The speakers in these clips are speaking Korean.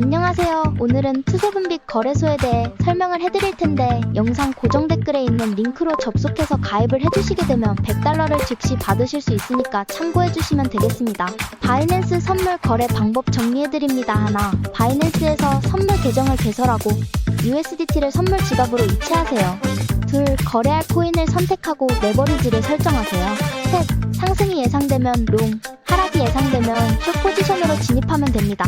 안녕하세요. 오늘은 투세분빛 거래소에 대해 설명을 해드릴 텐데 영상 고정 댓글에 있는 링크로 접속해서 가입을 해주시게 되면 100달러를 즉시 받으실 수 있으니까 참고해주시면 되겠습니다. 바이낸스 선물 거래 방법 정리해드립니다. 하나, 바이낸스에서 선물 계정을 개설하고 USDT를 선물 지갑으로 이체하세요. 둘, 거래할 코인을 선택하고 레버리지를 설정하세요. 셋, 상승이 예상되면 롱, 하락이 예상되면 숏 포지션으로 진입하면 됩니다.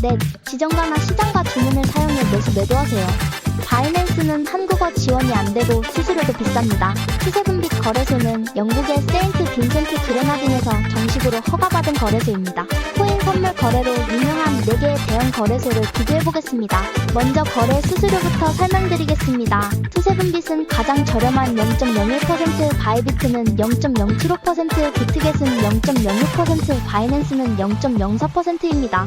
넷, 지정가나 시장가 주문을 사용해 매수 매도하세요. 바이낸스는 한국어 지원이 안 되고 수수료도 비쌉니다. 시세분빛 거래소는 영국의 세인트 빈센트 그레나딘에서 정식으로 허가받은 거래소입니다. 코인 선물 거래로 유명한 4개의 대형 거래소를 비교해보겠습니다. 먼저 거래 수수료부터 설명드리겠습니다. 투세분빛은 가장 저렴한 0.01%, 바이비트는 0.075%, 비트겟은 0.06%, 바이낸스는 0.04%입니다.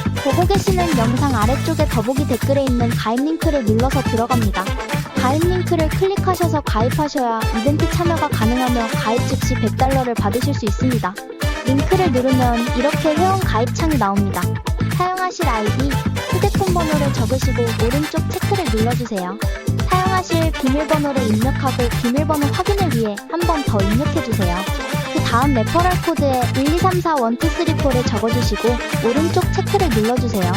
보고 계시는 영상 아래쪽에 더보기 댓글에 있는 가입 링크를 눌러서 들어갑니다. 가입 링크를 클릭하셔서 가입하셔야 이벤트 참여가 가능하며 가입 즉시 100달러를 받으실 수 있습니다. 링크를 누르면 이렇게 회원 가입 창이 나옵니다. 사용하실 아이디, 휴대폰 번호를 적으시고 오른쪽 체크를 눌러주세요. 사용하실 비밀번호를 입력하고 비밀번호 확인을 위해 한 번 더 입력해주세요. 그 다음 레퍼럴 코드에 1234124를 적어주시고 오른쪽 체크를 눌러주세요.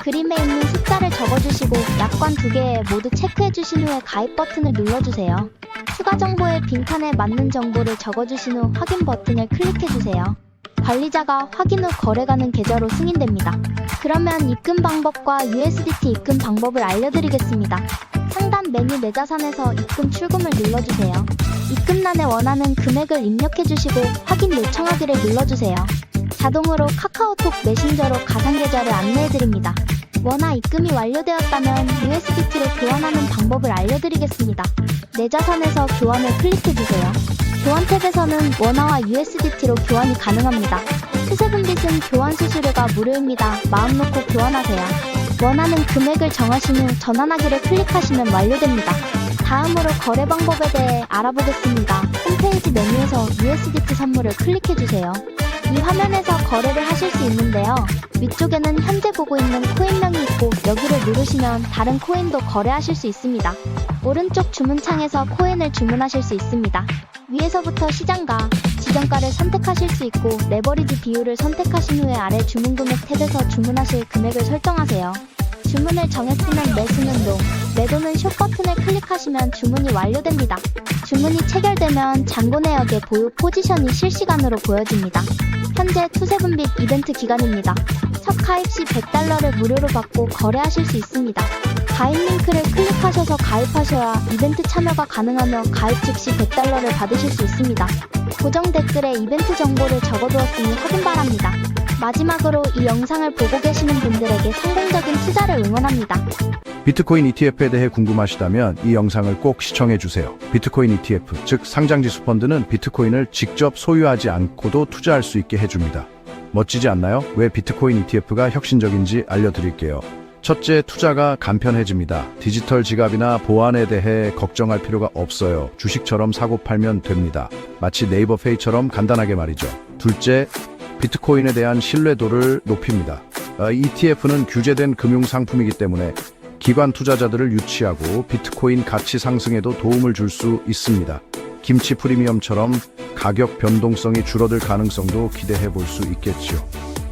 그림에 있는 숫자를 적어주시고 약관 두 개에 모두 체크해주신 후에 가입 버튼을 눌러주세요. 추가 정보의 빈칸에 맞는 정보를 적어주신 후 확인 버튼을 클릭해주세요. 관리자가 확인 후 거래가는 계좌로 승인됩니다. 그러면 입금 방법과 USDT 입금 방법을 알려드리겠습니다. 상단 메뉴 내 자산에서 입금 출금을 눌러주세요. 입금란에 원하는 금액을 입력해주시고 확인 요청하기를 눌러주세요. 자동으로 카카오톡 메신저로 가상계좌를 안내해드립니다. 원화 입금이 완료되었다면 USDT로 교환하는 방법을 알려드리겠습니다. 내 자산에서 교환을 클릭해주세요. 교환 탭에서는 원화와 USDT로 교환이 가능합니다. 투세분빛은 교환 수수료가 무료입니다. 마음 놓고 교환하세요. 원하는 금액을 정하신 후 전환하기를 클릭하시면 완료됩니다. 다음으로 거래 방법에 대해 알아보겠습니다. 홈페이지 메뉴에서 USDT 선물을 클릭해주세요. 이 화면에서 거래를 하실 수 있는데요. 위쪽에는 현재 보고 있는 코인명이 있고 여기를 누르시면 다른 코인도 거래하실 수 있습니다. 오른쪽 주문창에서 코인을 주문하실 수 있습니다. 위에서부터 시장가, 지정가를 선택하실 수 있고 레버리지 비율을 선택하신 후에 아래 주문 금액 탭에서 주문하실 금액을 설정하세요. 주문을 정했으면 매수는 롱, 매도는 숏 버튼을 클릭하시면 주문이 완료됩니다. 주문이 체결되면 잔고 내역의 보유 포지션이 실시간으로 보여집니다. 현재 투세분빛 이벤트 기간입니다. 첫 가입 시 100달러를 무료로 받고 거래하실 수 있습니다. 가입 링크를 클릭하셔서 가입하셔야 이벤트 참여가 가능하며 가입 즉시 100달러를 받으실 수 있습니다. 고정 댓글에 이벤트 정보를 적어두었으니 확인 바랍니다. 마지막으로 이 영상을 보고 계시는 분들에게 성공적인 투자를 응원합니다. 비트코인 ETF에 대해 궁금하시다면 이 영상을 꼭 시청해 주세요. 비트코인 ETF, 즉 상장지수 펀드는 비트코인을 직접 소유하지 않고도 투자할 수 있게 해줍니다. 멋지지 않나요? 왜 비트코인 ETF가 혁신적인지 알려드릴게요. 첫째, 투자가 간편해집니다. 디지털 지갑이나 보안에 대해 걱정할 필요가 없어요. 주식처럼 사고 팔면 됩니다. 마치 네이버 페이처럼 간단하게 말이죠. 둘째, 비트코인에 대한 신뢰도를 높입니다. 어, ETF는 규제된 금융 상품이기 때문에 기관 투자자들을 유치하고 비트코인 가치 상승에도 도움을 줄 수 있습니다. 김치 프리미엄처럼 가격 변동성이 줄어들 가능성도 기대해 볼 수 있겠죠.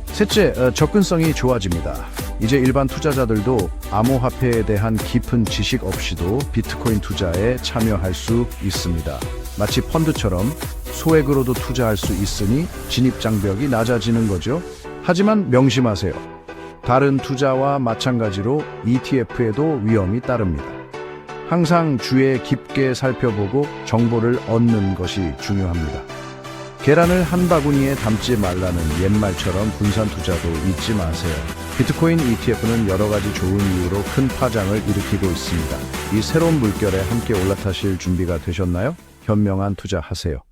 셋째, 어, 접근성이 좋아집니다. 이제 일반 투자자들도 암호화폐에 대한 깊은 지식 없이도 비트코인 투자에 참여할 수 있습니다. 마치 펀드처럼 소액으로도 투자할 수 있으니 진입 장벽이 낮아지는 거죠. 하지만 명심하세요. 다른 투자와 마찬가지로 ETF에도 위험이 따릅니다. 항상 주에 깊게 살펴보고 정보를 얻는 것이 중요합니다. 계란을 한 바구니에 담지 말라는 옛말처럼 분산 투자도 잊지 마세요. 비트코인 ETF는 여러 가지 좋은 이유로 큰 파장을 일으키고 있습니다. 이 새로운 물결에 함께 올라타실 준비가 되셨나요? 현명한 투자하세요.